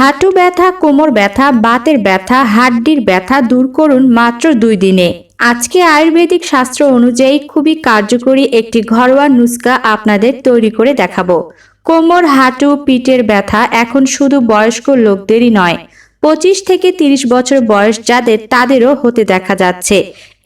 হাঁটু ব্যথা, কোমর ব্যথা, বাতের ব্যথা, হাড্ডির ব্যথা দূর করুন মাত্র দুই দিনে। আজকে আয়ুর্বেদিক শাস্ত্র অনুযায়ী খুবই কার্যকরী একটি ঘরোয়া নুস্কা আপনাদের তৈরি করে দেখাবো। কোমর, হাঁটু, পিঠের ব্যথা এখন শুধু বয়স্ক লোকদেরই নয়, পঁচিশ থেকে তিরিশ বছর বয়স যাদের তাদেরও হতে দেখা যাচ্ছে।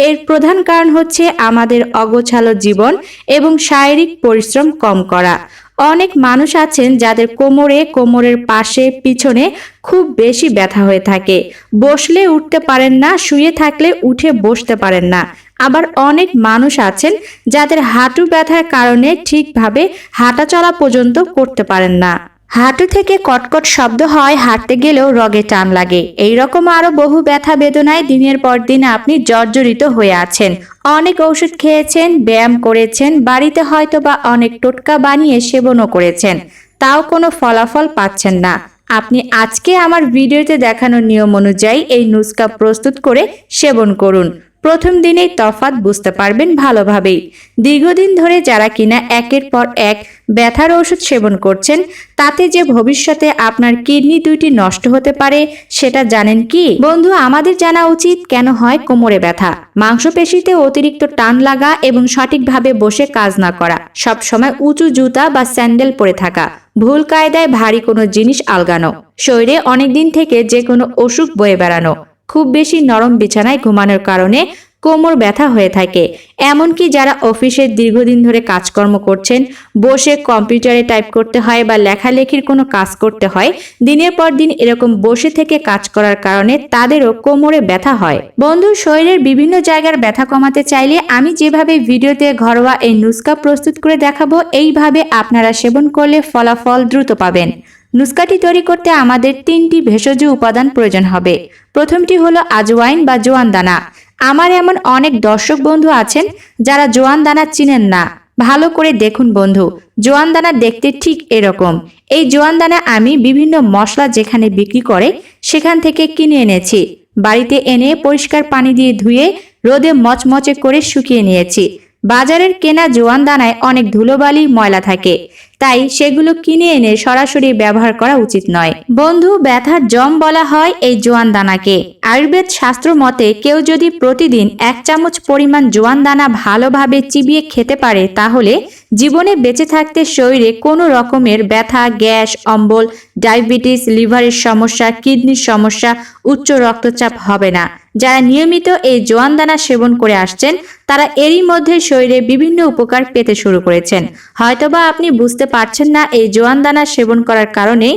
এর প্রধান কারণ হচ্ছে আমাদের অগোছালো জীবন এবং শারীরিক পরিশ্রম কম করা। অনেক মানুষ আছেন যাদের কোমরে, কোমরের পাশে, পিছনে খুব বেশি ব্যথা হয়ে থাকে। বসলে উঠতে পারেন না, শুয়ে থাকলে উঠে বসতে পারেন না। আবার অনেক মানুষ আছেন যাদের হাঁটু ব্যথার কারণে ঠিকভাবে হাঁটাচলা পর্যন্ত করতে পারেন না। হাঁটু থেকে কটকট শব্দ হয়, হাঁটতে গেলেও রগে টান লাগে। এই রকম আরও বহু ব্যথা বেদনায় দিনের পর দিন আপনি জর্জরিত হয়ে আছেন। অনেক ওষুধ খেয়েছেন, ব্যায়াম করেছেন, বাড়িতে হয়তো বা অনেক টোটকা বানিয়ে সেবনও করেছেন, তাও কোনো ফলাফল পাচ্ছেন না। আপনি আজকে আমার ভিডিওতে দেখানো নিয়ম অনুযায়ী এই নুস্কা প্রস্তুত করে সেবন করুন। প্রথম দিনেই তফাৎ বুঝতে পারবেন ভালোভাবেই। দীর্ঘদিন ধরে যারা কিনা একের পর এক ব্যথার ওষুধ সেবন করছেন, তাতে যে ভবিষ্যতে আপনার কিডনি দুইটি নষ্ট হতে পারে, সেটা জানেন কি? বন্ধু, আমাদের জানা উচিত কেন হয় কোমরে ব্যথা। মাংসপেশিতে অতিরিক্ত টান লাগা এবং সঠিকভাবে বসে কাজ না করা সব সময় উঁচু জুতা বা স্যান্ডেল পরে থাকা, ভুল কায়দায় ভারী কোনো জিনিস আলগানো, শরীরে অনেকদিন থেকে যে কোনো অসুখ বয়ে বেড়ানো খুব বেশি নরম বিছানায় ঘুমানোর কারণে কোমর ব্যথা হয়ে থাকে। এমনকি যারা অফিসে দীর্ঘদিন ধরে কাজকর্ম করছেন, বসে কম্পিউটারে টাইপ করতে হয় বা লেখালেখির কোনো কাজ করতে হয়, দিনের পর দিন এরকম বসে থেকে কাজ করার কারণে তাদেরও কোমরে ব্যথা হয়। বন্ধু শরীরের বিভিন্ন জায়গার ব্যথা কমাতে চাইলে আমি যেভাবে ভিডিওতে ঘরোয়া এই নুস্কা প্রস্তুত করে দেখাবো, এইভাবে আপনারা সেবন করলে ফলাফল দ্রুত পাবেন। নুস্কাটি তৈরি করতে আমাদের তিনটি ভেষজ উপাদান প্রয়োজন হবে। প্রথমটি হলো আজওয়াইন বা জোয়ান দানা। আমার এমন অনেক দর্শক বন্ধু আছেন যারা জোয়ান দানা চিনেন না। ভালো করে দেখুন বন্ধু, জোয়ান দানা দেখতে ঠিক এরকম। এই জোয়ান দানা আমি বিভিন্ন মশলা যেখানে বিক্রি করে সেখান থেকে কিনে এনেছি। বাড়িতে এনে পরিষ্কার পানি দিয়ে ধুয়ে রোদে মচমচে করে শুকিয়ে নিয়েছি। বাজারের কেনা জোয়ান দানায় অনেক ধুলোবালি, ময়লা থাকে। তাই সেগুলো কিনে এনে সরাসরি ব্যবহার করা উচিত নয়। বন্ধু, ব্যথার জম বলা হয় এই জোয়ান দানাকে আয়ুর্বেদ শাস্ত্র মতে কেউ যদি প্রতিদিন এক চামচ পরিমাণ জোয়ান দানা ভালোভাবে চিবিয়ে খেতে পারে, তাহলে জীবনে বেঁচে থাকতে শরীরে কোনো রকমের ব্যথা, গ্যাস, অম্বল, ডায়াবেটিস, লিভারের সমস্যা, কিডনির সমস্যা, উচ্চ রক্তচাপ হবে না। যারা নিয়মিত এই জোয়ানদানা সেবন করে আসছেন, তারা এরই মধ্যে শরীরে বিভিন্ন উপকার পেতে শুরু করেছেন। হয়তোবা আপনি বুঝতে পারছেন না এই জোয়ানদানা সেবন করার কারণে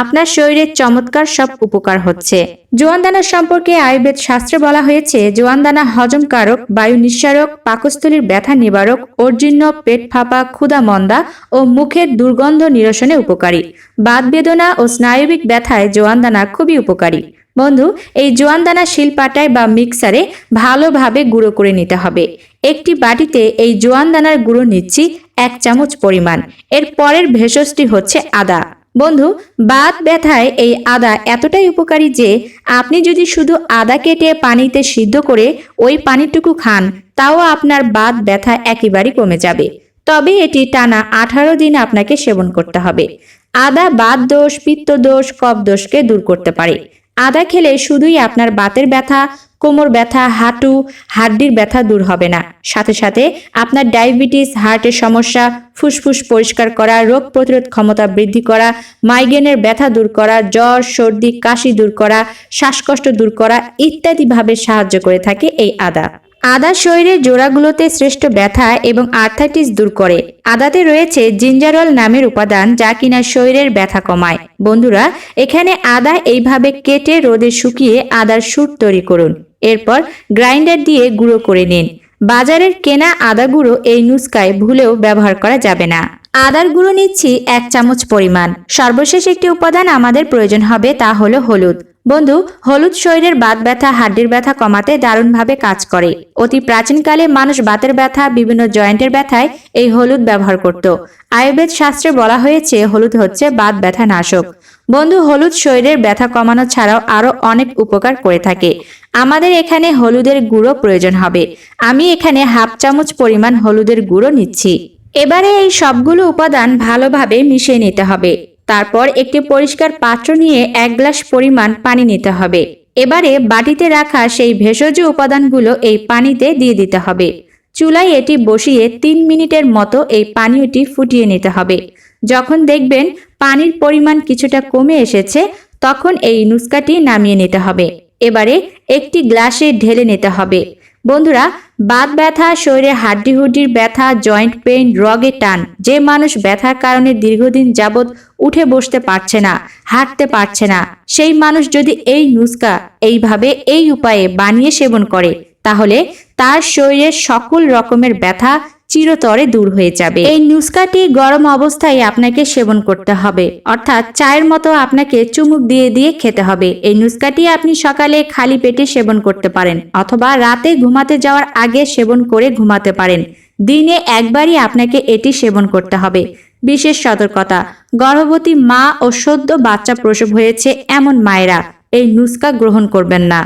আপনার শরীরে চমৎকার সব উপকার হচ্ছে। জোয়ান দানা সম্পর্কে আয়ুর্বেদ শাস্ত্রে বলা হয়েছে জোয়ান দানা হজমকারক, বায়ু নিঃসারক, পাকস্থলীর ব্যথা নিবারক অর্জিন্য পেট ফাঁপা, ক্ষুধা মন্দা ও মুখের দুর্গন্ধ নিরসনে উপকারী। বাত বেদনা ও স্নায়বিক ব্যথায় জোয়ান দানা খুবই উপকারী। বন্ধু, এই জোয়ান দানা শিলপাটায় বা মিক্সারে ভালোভাবে গুঁড়ো করে নিতে হবে। একটি বাটিতে এই জোয়ান দানার গুঁড়ো নিচ্ছি এক চামচ পরিমাণ। এর পরের ভেষজটি হচ্ছে আদা। বন্ধু, বাত ব্যথায় এই আদা এতটাই উপকারী যে আপনি যদি শুধু আদা কেটে পানিতে সিদ্ধ করে ওই পানিটুকু খান, তাও আপনার বাত ব্যথা একেবারেই কমে যাবে। তবে এটি টানা আঠারো দিন আপনাকে সেবন করতে হবে। আদা বাত দোষ পিত্ত দোষ কফ দোষকে দূর করতে পারে। আদা খেলে শুধুই আপনার বাতের ব্যথা কোমর ব্যথা, হাঁটু, হাড্ডির ব্যথা দূর হবে না। সাথে সাথে আপনার ডায়াবেটিস, হার্টের সমস্যা, ফুসফুস পরিষ্কার করা, রোগ প্রতিরোধ ক্ষমতা বৃদ্ধি করা, মাইগ্রেনের ব্যথা দূর করা, জ্বর, সর্দি, কাশি দূর করা, শ্বাসকষ্ট দূর করা ইত্যাদিভাবে সাহায্য করে থাকে এই আদা। আদা শরীরের জোড়াগুলোতে শ্রেষ্ঠ ব্যথা এবং আর্থাইটিস দূর করে। আদাতে রয়েছে জিঞ্জারল নামের উপাদান যা কিনা শরীরের ব্যথা কমায়। বন্ধুরা, এখানে আদা এইভাবে কেটে রোদে শুকিয়ে আদার সুট তৈরি করুন। এরপর গ্রাইন্ডার দিয়ে গুঁড়ো করে নিন। বাজারের কেনা আদা গুঁড়ো এই নুস্কায় ভুলেও ব্যবহার করা যাবে না। আদার গুঁড়ো নিচ্ছি এক চামচ পরিমাণ। সর্বশেষ একটি উপাদান আমাদের প্রয়োজন হবে তা হলো হলুদ। বন্ধু, হলুদ শরীরের বাত ব্যথা, হাড্ডির ব্যথা কমাতে দারুণভাবে কাজ করে। অতি প্রাচীনকালে মানুষ বাতের ব্যথা, বিভিন্ন জয়েন্টের ব্যথায় এই হলুদ ব্যবহার করত। আয়ুর্বেদ শাস্ত্রে বলা হয়েছে, হলুদ হচ্ছে বাত ব্যথা নাশক। বন্ধু, হলুদ শরীরের ব্যথা কমানো ছাড়াও আরও অনেক উপকার করে থাকে। আমাদের এখানে হলুদের গুঁড়ো প্রয়োজন হবে। আমি এখানে হাফ চামচ পরিমাণ হলুদের গুঁড়ো নিচ্ছি। এবারে এই সবগুলো উপাদান ভালোভাবে মিশিয়ে নিতে হবে। তারপর একটি পরিষ্কার পাত্র নিয়ে এক গ্লাস পরিমাণ পানি নিতে হবে। এবারে বাটিতে রাখা সেই ভেষজ উপাদানগুলো এই পানিতে দিয়ে দিতে হবে। চুলায় এটি বসিয়ে তিন মিনিটের মতো এই পানীয়টি ফুটিয়ে নিতে হবে। যখন দেখবেন পানির পরিমাণ কিছুটা কমে এসেছে, তখন এই নুস্কাটি নামিয়ে নিতে হবে। এবারে একটি গ্লাসে ঢেলে নিতে হবে। বন্ধুরা, বাত ব্যথা, শরীরে হাড্ডি হুড্ডির ব্যথা, জয়েন্ট পেইন, রগে টান, যে মানুষ ব্যথার কারণে দীর্ঘদিন যাবৎ উঠে বসতে পারছে না, হাঁটতে পারছে না, সেই মানুষ যদি এই নুস্কা এইভাবে এই উপায়ে বানিয়ে সেবন করে, তাহলে তার শরীরের সকল রকমের ব্যথা চিরতরে দূর হয়ে যাবে। এই নুস্কাটি গরম অবস্থায় আপনাকে সেবন করতে হবে। অর্থাৎ চায়ের মতো আপনাকে চুমুক দিয়ে দিয়ে খেতে হবে। এই নুস্কাটি আপনি সকালে খালি পেটে সেবন করতে পারেন অথবা রাতে ঘুমাতে যাওয়ার আগে সেবন করে ঘুমাতে পারেন। দিনে একবারই আপনাকে এটি সেবন করতে হবে। বিশেষ সতর্কতা, গর্ভবতী মা ও সদ্য বাচ্চা প্রসব হয়েছে এমন মায়েরা এই নুস্কা গ্রহণ করবেন না।